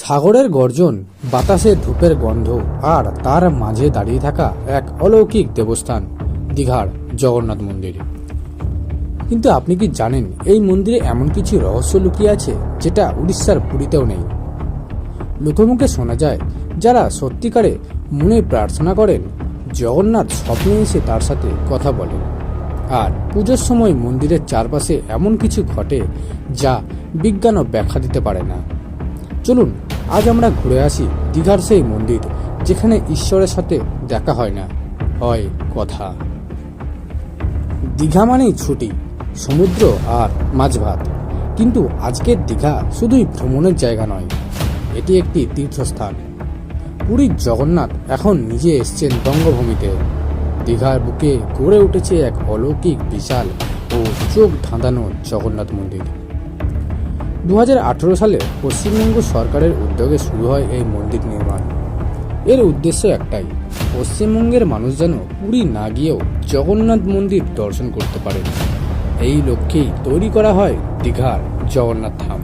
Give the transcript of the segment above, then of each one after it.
সাগরের গর্জন বাতাসে ধূপের গন্ধ, আর তার মাঝে দাঁড়িয়ে থাকা এক অলৌকিক দেবস্থান, দীঘার জগন্নাথ মন্দির। কিন্তু আপনি কি জানেন এই মন্দিরে এমন কিছু রহস্য লুকিয়ে আছে যেটা উড়িষ্যার পুরীতেও নেই? লোকমুখে শোনা যায়, যারা সত্যিকারে মনে প্রার্থনা করেন, জগন্নাথ স্বপ্নে এসে তার সাথে কথা বলেন। আর পুজোর সময় মন্দিরের চারপাশে এমন কিছু ঘটে যা বিজ্ঞানও ব্যাখ্যা দিতে পারে না। চলুন আজ আমরা ঘুরে আসি দীঘার সেই মন্দির, যেখানে ঈশ্বরের সাথে দেখা হয় না, হয় কথা। দীঘা মানেই ছুটি, সমুদ্র আর মাছ ভাত কিন্তু আজকের দীঘা শুধুই ভ্রমণের জায়গা নয়, এটি একটি তীর্থস্থান। পুরীর জগন্নাথ এখন নিজে এসছেন বঙ্গভূমিতে। দীঘার বুকে গড়ে উঠেছে এক অলৌকিক, বিশাল ও চোখ ধাঁধানো জগন্নাথ মন্দির। দু হাজার আঠেরো সালে পশ্চিমবঙ্গ সরকারের উদ্যোগে শুরু হয় এই মন্দির নির্মাণ। এর উদ্দেশ্য একটাই, পশ্চিমবঙ্গের মানুষ যেন পুরী না গিয়েও জগন্নাথ মন্দির দর্শন করতে পারে এই লক্ষ্যেই তৈরি করা হয় দীঘার জগন্নাথ ধাম।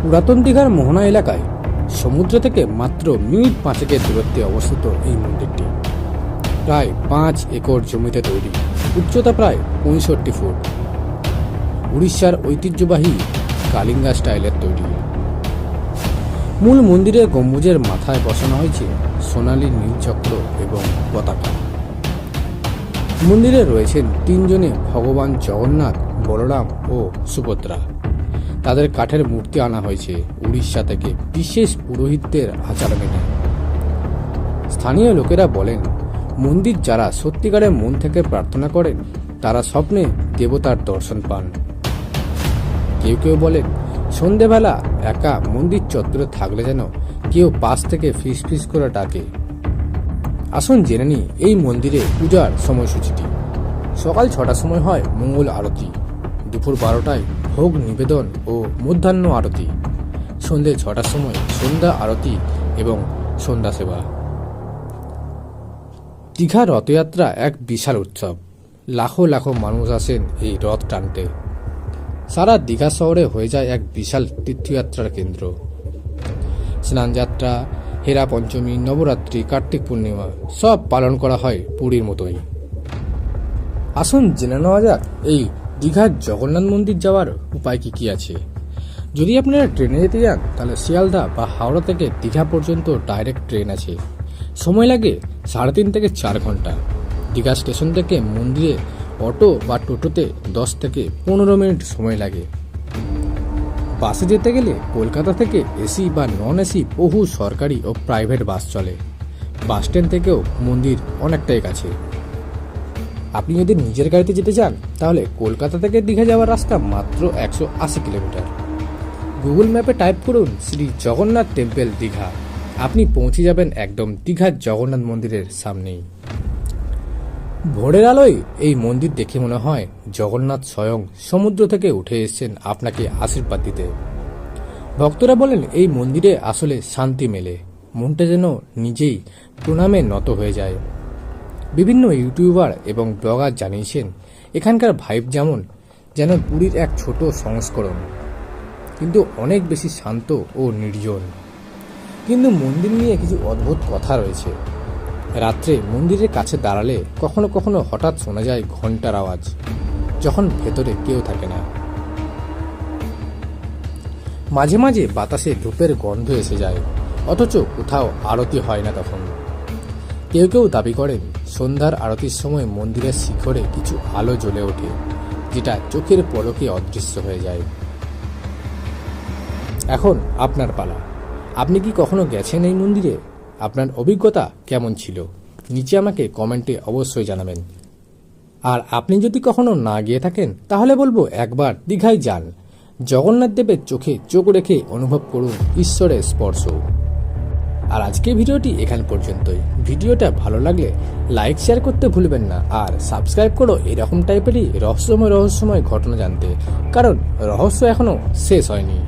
পুরাতন দীঘার মোহনা এলাকায় সমুদ্র থেকে মাত্র মিনিট পাঁচেকের দূরত্বে অবস্থিত এই মন্দিরটি। প্রায় পাঁচ একর জমিতে তৈরি, উচ্চতা প্রায় পঁয়ষট্টি ফুট। উড়িষ্যার ঐতিহ্যবাহী কালিঙ্গা স্টাইলের তৈরি। মূল মন্দিরের গম্বুজের মাথায় বসানো হয়েছে সোনালী নীলচক্র এবং পতাকা। মন্দিরে রয়েছেন তিনজনে ভগবান জগন্নাথ, বলরাম ও সুভদ্রা। তাদের কাঠের মূর্তি আনা হয়েছে উড়িষ্যা থেকে বিশেষ পুরোহিতদের আচার মেনে। স্থানীয় লোকেরা বলেন, মন্দির যারা সত্যিকারের মন থেকে প্রার্থনা করেন, তারা স্বপ্নে দেবতার দর্শন পান। কেউ কেউ বলেন, সন্ধেবেলা একা মন্দির চত্বরে থাকলে যেন কেউ পাশ থেকে ফিস ফিস করে ডাকে। আসুন জেনে নিই এই মন্দিরে পূজার সময়সূচিটি। সকাল ছটার সময় হয় মঙ্গল আরতি। দুপুর বারোটায় ভোগ নিবেদন ও মধ্যাহ্ন আরতি। সন্ধে ছটার সময় সন্ধ্যা আরতি এবং সন্ধ্যা সেবা। দীঘা রথযাত্রা এক বিশাল উৎসব। লাখো লাখো মানুষ আসেন এই রথ টানতে। সারা দীঘা শহরে হয়ে যায় এক বিশাল তীর্থযাত্রার কেন্দ্র। স্নানযাত্রা, হেরা পঞ্চমী, নবরাত্রি, কার্তিক পূর্ণিমা, সব পালন করা হয় পুরীর মতোই। আসুন জেনে নেওয়া যাক, এই দীঘার জগন্নাথ মন্দির যাওয়ার উপায় কি কি আছে? যদি আপনারা ট্রেনে যেতে যান, তাহলে শিয়ালদা বা হাওড়া থেকে দীঘা পর্যন্ত ডাইরেক্ট ট্রেন আছে। সময় লাগে সাড়ে তিন থেকে চার ঘণ্টা। দীঘা স্টেশন থেকে মন্দিরে অটো বা টোটোতে দশ থেকে পনেরো মিনিট সময় লাগে। বাসে যেতে গেলে কলকাতা থেকে এসি বা নন এসি বহু সরকারি ও প্রাইভেট বাস চলে। বাস স্ট্যান্ড থেকেও মন্দির অনেকটাই কাছে। আপনি যদি নিজের গাড়িতে যেতে চান, তাহলে কলকাতা থেকে দীঘা যাওয়ার রাস্তা মাত্র একশো আশি কিলোমিটার। গুগল ম্যাপে টাইপ করুন শ্রী জগন্নাথ টেম্পল দীঘা। আপনি পৌঁছে যাবেন একদম দীঘার জগন্নাথ মন্দিরের সামনেই। ভোরের আলোয় এই মন্দির দেখে মনে হয় জগন্নাথ স্বয়ং সমুদ্র থেকে উঠে এসেছেন আপনাকে আশীর্বাদ দিতে। ভক্তরা বলেন, এই মন্দিরে আসলে শান্তি মেলে, মনটা যেন নিজেই প্রণামে নত হয়ে যায়। বিভিন্ন ইউটিউবার এবং ব্লগার জানিয়েছেন, এখানকার ভাইব যেমন যেন পুরীর এক ছোট সংস্করণ, কিন্তু অনেক বেশি শান্ত ও নির্জন। কিন্তু মন্দির নিয়ে কিছু অদ্ভুত কথা রয়েছে। রাত্রে মন্দিরের কাছে দাঁড়ালে কখনো কখনো হঠাৎ শোনা যায় ঘণ্টার আওয়াজ, যখন ভেতরে কেউ থাকে না। মাঝে মাঝে বাতাসে ধূপের গন্ধ এসে যায়, অথচ কোথাও আরতি হয় না তখন। কেউ কেউ দাবি করেন, সন্ধ্যার আরতির সময় মন্দিরের শিখরে কিছু আলো জ্বলে ওঠে, যেটা চোখের পলকে অদৃশ্য হয়ে যায়। এখন আপনার পালা। আপনি কি কখনো গেছেন এই মন্দিরে? আপনার অভিজ্ঞতা কেমন ছিল? নিচে আমাকে কমেন্টে অবশ্যই জানাবেন। আর আপনি যদি কখনো না গিয়ে থাকেন, তাহলে বলব একবার দীঘায় যান। জগন্নাথ দেবের চোখে চোখ রেখে অনুভব করুন ঈশ্বরের স্পর্শ। আর আজকে ভিডিওটি এখান পর্যন্তই। ভিডিওটা ভালো লাগলে লাইক, শেয়ার করতে ভুলবেন না। আর সাবস্ক্রাইব করো এরকম টাইপেরই রহস্যময় রহস্যময় ঘটনা জানতে। কারণ রহস্য এখনও শেষ হয়নি।